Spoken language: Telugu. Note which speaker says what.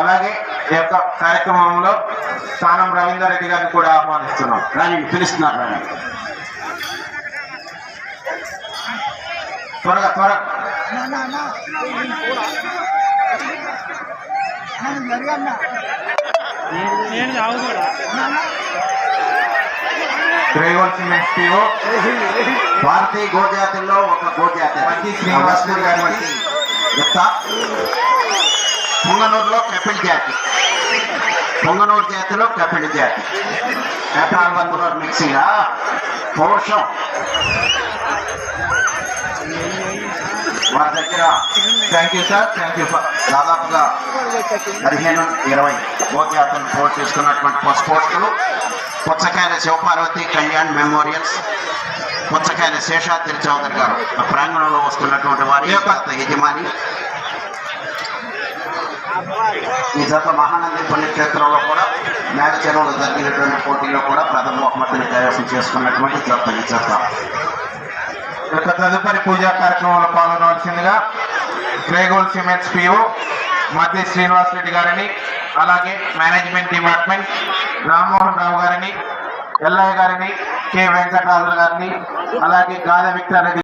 Speaker 1: అలాగే ఈ యొక్క కార్యక్రమంలో స్థానం రవీందర్ రెడ్డి గారిని కూడా ఆహ్వానిస్తున్నాం.
Speaker 2: రాని పిలుస్తున్నారు. రాని
Speaker 1: త్వరగా. త్వరగా త్రేగోల్ సిమెంట్ టీఓ
Speaker 2: భారతీయ గోజాతుల్లో ఒక గోజాతి
Speaker 1: మధ్య శ్రీనివాస్ రెడ్డి గారి వంటి
Speaker 2: యొక్క పొంగనూరులో కపిల్ జాతి. పొంగనూరు జాతిలో కపిల్ జాతి. కపిల్ మిక్సింగ్ పౌరుషం దగ్గర
Speaker 1: thank you sir thank you
Speaker 2: దాదాపుగా పదిహేను ఇరవై గోజాతులు పోటీ చేసుకున్నటువంటి పసు పోస్టులు పుచ్చకాయల శివపార్వతి కళ్యాణ్ మెమోరియల్స్ పుచ్చకాయల శేషాద్రి చౌదరి గారు ఆ ప్రాంగణంలో వస్తున్నటువంటి వారి యొక్క యజమాని. ఈ జత మహానంది పుణ్యక్షేత్రంలో కూడా మేఘ చెరువులో జరిగినటువంటి పోటీలో కూడా ప్రథమ బహుమతిని కైవసం చేసుకున్నటువంటి జత ఈ జత
Speaker 1: ఈ యొక్క తదుపరి పూజా కార్యక్రమంలో పాల్గొనవలసిందిగా గ్రేగోల్ సిమెంట్స్ పిఓ మధ్య శ్రీనివాస్ రెడ్డి గారిని అలాగే మేనేజ్మెంట్ డిపార్ట్మెంట్ రామ్మోహన్ రావు గారిని ఎల్ఐ గారిని కె వెంకటరాజు గారిని అలాగే గాధ విక్టర్ రెడ్డి